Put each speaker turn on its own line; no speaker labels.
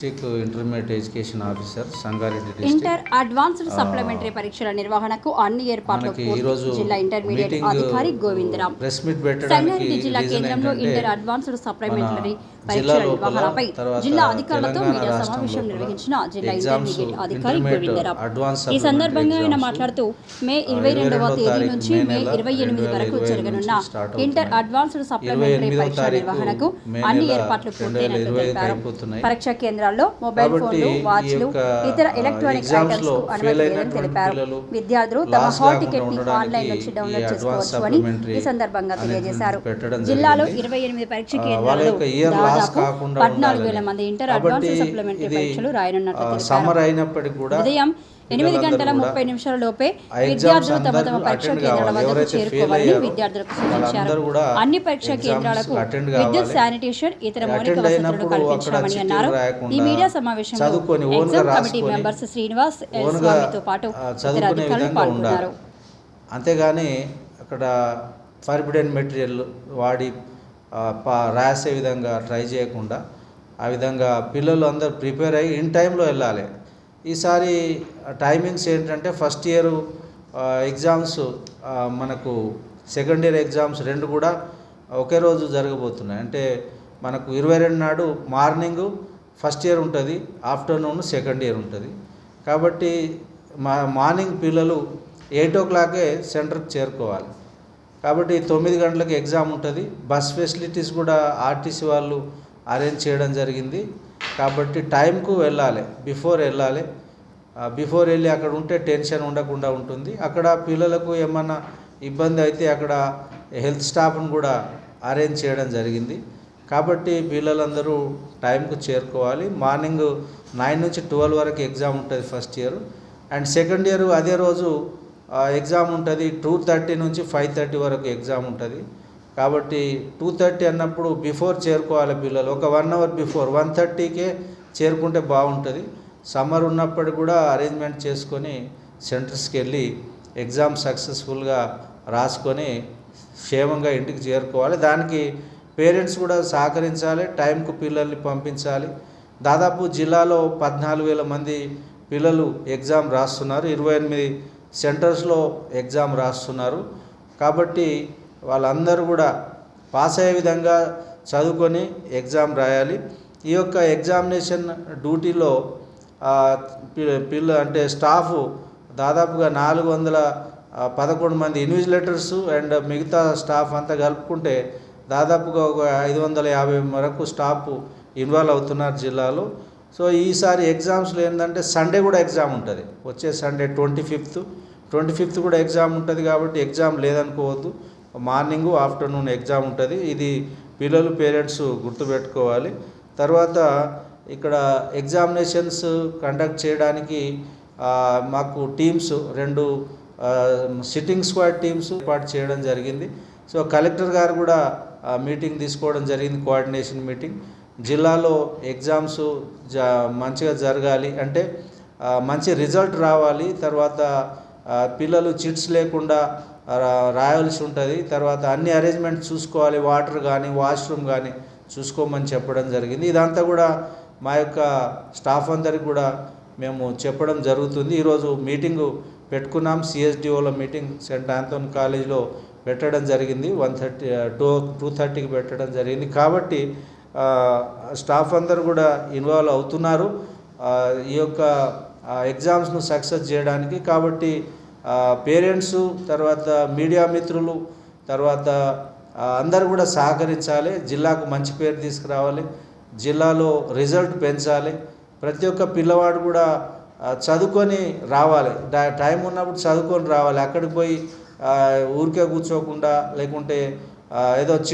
District intermediate education officer Sangareddy district
inter advanced supplementary పరీక్షల నిర్వహణకు అన్ని ఏర్పాట్లు.
ఈరోజు
జిల్లా ఇంటర్మీడియట్ అధికారి గోవిందరాం
ప్రెస్ మీట్ పెట్టడానికి
సంగారెడ్డి జిల్లా కేంద్రంలో ఇంటర్ అడ్వాన్స్డ్ సప్లిమెంటరీ పరీక్షల
జిల్లా
అధికారులతో మీడియా సమావేశం నిర్వహించిన జిల్లా ఇంటర్మీడియట్ అధికారి
ఇంటర్మీడియట్
గోవిందరాం
అడ్వాన్స్
ఈ సందర్భంగా ఆయన మాట్లాడుతూ మే ఇరవై రెండవ
22వ
తేదీ నుంచి
మే
ఇరవై ఎనిమిది
2025
వరకు జరగనున్న ఇంటర్. అడ్వాన్స్డ్ సప్లిమెంటరీ
28వ
పరీక్షల
తారీఖు
నిర్వహణకు అన్ని ఏర్పాట్లు
2025
పూర్తయినట్లు తెలిపారు. పరీక్ష కేంద్రాల్లో మొబైల్ ఫోన్లు వాచ్లు ఇతర ఎలక్ట్రానిక్ ఐటమ్స్కు అనుమతి లేదని తెలిపారు విద్యార్థులు తమ హాల్
టికెట్ని
ఆన్లైన్ నుంచి డౌన్లోడ్ చేసుకోవచ్చు అని ఈ సందర్భంగా తెలియజేశారు జిల్లాలో. ఇరవై ఎనిమిది పరీక్ష కేంద్రాల్లో
లాస్
దాదాపు పద్నాలుగు వేల. మంది ఇంటర్ అడ్వాన్స్ సప్లిమెంటరీ పరీక్షలు రాయనున్నట్లు
అయినప్పటికీ కూడా
ఉదయం ఎనిమిది గంటల ముప్పై నిమిషాల లోపే విద్యార్థులు తమ తమ పరీక్ష కేంద్రాల. వద్దకు చేరుకోవాలని విద్యార్థులకు సూచించారు అన్ని పరీక్ష కేంద్రాలకు విద్యుత్. శానిటేషన్ ఇతర మౌలిక వసతులను కల్పించామని అన్నారు ఈ మీడియా సమావేశంలో exam committee members Srinivas L స్వామితో పాటు ఇతర అధికారులు పాల్గొన్నారు
అంతేగాని అక్కడ ఫర్బిడెన్ మెటీరియల్ వాడి రాసే విధంగా ట్రై చేయకుండా ఆ విధంగా పిల్లలు అందరు ప్రిపేర్ అయ్యి ఇన్ టైంలో వెళ్ళాలి. ఈసారి టైమింగ్స్ ఏంటంటే ఫస్ట్ ఇయర్ ఎగ్జామ్స్ మనకు సెకండ్ ఇయర్ ఎగ్జామ్స్ రెండు కూడా ఒకే రోజు జరగబోతున్నాయి. అంటే మనకు ఇరవై రెండు నాడు మార్నింగ్ ఫస్ట్ ఇయర్ ఉంటుంది ఆఫ్టర్నూన్ సెకండ్ ఇయర్ ఉంటుంది. కాబట్టి మా మార్నింగ్ పిల్లలు ఎయిట్ ఓ క్లాకే సెంటర్కి చేరుకోవాలి. కాబట్టి తొమ్మిది గంటలకు ఎగ్జామ్ ఉంటుంది. బస్ ఫెసిలిటీస్ కూడా ఆర్టీసీ వాళ్ళు అరేంజ్ చేయడం జరిగింది. కాబట్టి టైంకు వెళ్ళాలి బిఫోర్ వెళ్ళాలి. బిఫోర్ వెళ్ళి అక్కడ ఉంటే టెన్షన్ ఉండకుండా ఉంటుంది. అక్కడ పిల్లలకు ఏమన్నా ఇబ్బంది అయితే అక్కడ హెల్త్ స్టాఫ్ను కూడా అరేంజ్ చేయడం జరిగింది. కాబట్టి పిల్లలందరూ టైంకు చేరుకోవాలి. మార్నింగ్ నైన్ నుంచి ట్వెల్వ్ వరకు ఎగ్జామ్ ఉంటుంది first year. And second year అదే రోజు ఎగ్జామ్ ఉంటుంది టూ థర్టీ నుంచి ఫైవ్ థర్టీ వరకు ఎగ్జామ్ ఉంటుంది. కాబట్టి టూ థర్టీ అన్నప్పుడు బిఫోర్ చేరుకోవాలి పిల్లలు. ఒక వన్ అవర్ బిఫోర్ వన్ థర్టీకే చేరుకుంటే బాగుంటుంది. సమ్మర్ ఉన్నప్పుడు కూడా అరేంజ్మెంట్ చేసుకొని సెంటర్స్కి వెళ్ళి ఎగ్జామ్ సక్సెస్ఫుల్గా రాసుకొని క్షేమంగా ఇంటికి చేరుకోవాలి. దానికి పేరెంట్స్ కూడా సహకరించాలి టైంకు పిల్లల్ని పంపించాలి. దాదాపు జిల్లాలో పద్నాలుగు వేల మంది పిల్లలు ఎగ్జామ్ రాస్తున్నారు. ఇరవై ఎనిమిది సెంటర్స్లో ఎగ్జామ్ రాస్తున్నారు. కాబట్టి వాళ్ళందరూ కూడా పాస్ అయ్యే విధంగా చదువుకొని ఎగ్జామ్ రాయాలి. ఈ యొక్క ఎగ్జామినేషన్ డ్యూటీలో పి- పిల్ల అంటే స్టాఫ్ దాదాపుగా నాలుగు వందల పదకొండు మంది ఇన్విజిలేటర్స్ అండ్ మిగతా స్టాఫ్ అంతా కలుపుకుంటే దాదాపుగా ఒక ఐదు వందల యాభై వరకు స్టాఫ్ ఇన్వాల్వ్ అవుతున్నారు జిల్లాలో. సో ఈసారి ఎగ్జామ్స్లో ఏంటంటే సండే కూడా ఎగ్జామ్ ఉంటుంది. వచ్చే Sunday twenty fifth twenty fifth కూడా ఎగ్జామ్ ఉంటుంది కాబట్టి ఎగ్జామ్ లేదనుకోవద్దు. మార్నింగ్ ఆఫ్టర్నూన్ ఎగ్జామ్ ఉంటుంది. ఇది పిల్లలు పేరెంట్స్ గుర్తుపెట్టుకోవాలి. తర్వాత ఇక్కడ ఎగ్జామినేషన్స్ కండక్ట్ చేయడానికి మాకు టీమ్స్ రెండు సిట్టింగ్ స్క్వాడ్ టీమ్స్ ఏర్పాటు చేయడం జరిగింది. సో కలెక్టర్ గారు కూడా మీటింగ్ తీసుకోవడం జరిగింది కోఆర్డినేషన్ మీటింగ్. జిల్లాలో ఎగ్జామ్స్ జ మంచిగా జరగాలి అంటే మంచి రిజల్ట్ రావాలి తర్వాత పిల్లలు చిట్స్ లేకుండా రాయాల్సి ఉంటుంది తర్వాత అన్ని అరేంజ్మెంట్స్ చూసుకోవాలి వాటర్ కానీ వాష్రూమ్ కానీ చూసుకోమని చెప్పడం జరిగింది. ఇదంతా కూడా మా యొక్క స్టాఫ్ అందరికి కూడా మేము చెప్పడం జరుగుతుంది. ఈరోజు మీటింగు పెట్టుకున్నాం సిఎస్డిఓలో మీటింగ్ సెంట్ ఆంథోన్ కాలేజ్లో పెట్టడం జరిగింది. వన్ థర్టీ టూ టూ థర్టీకి పెట్టడం జరిగింది. కాబట్టి స్టాఫ్ అందరు కూడా ఇన్వాల్వ్ అవుతున్నారు. ఈ యొక్క ఎగ్జామ్స్ను సక్సెస్ చేయడానికి. కాబట్టి పేరెంట్స్ తర్వాత మీడియా మిత్రులు తర్వాత అందరు అందరూ కూడా సహకరించాలి. జిల్లాకు మంచి పేరు తీసుకురావాలి. జిల్లాలో రిజల్ట్ పెంచాలి. ప్రతి ఒక్క పిల్లవాడు కూడా చదువుకొని రావాలి. టైం ఉన్నప్పుడు చదువుకొని రావాలి. అక్కడికి పోయి ఊరికే కూర్చోకుండా లేకుంటే ఏదో చి-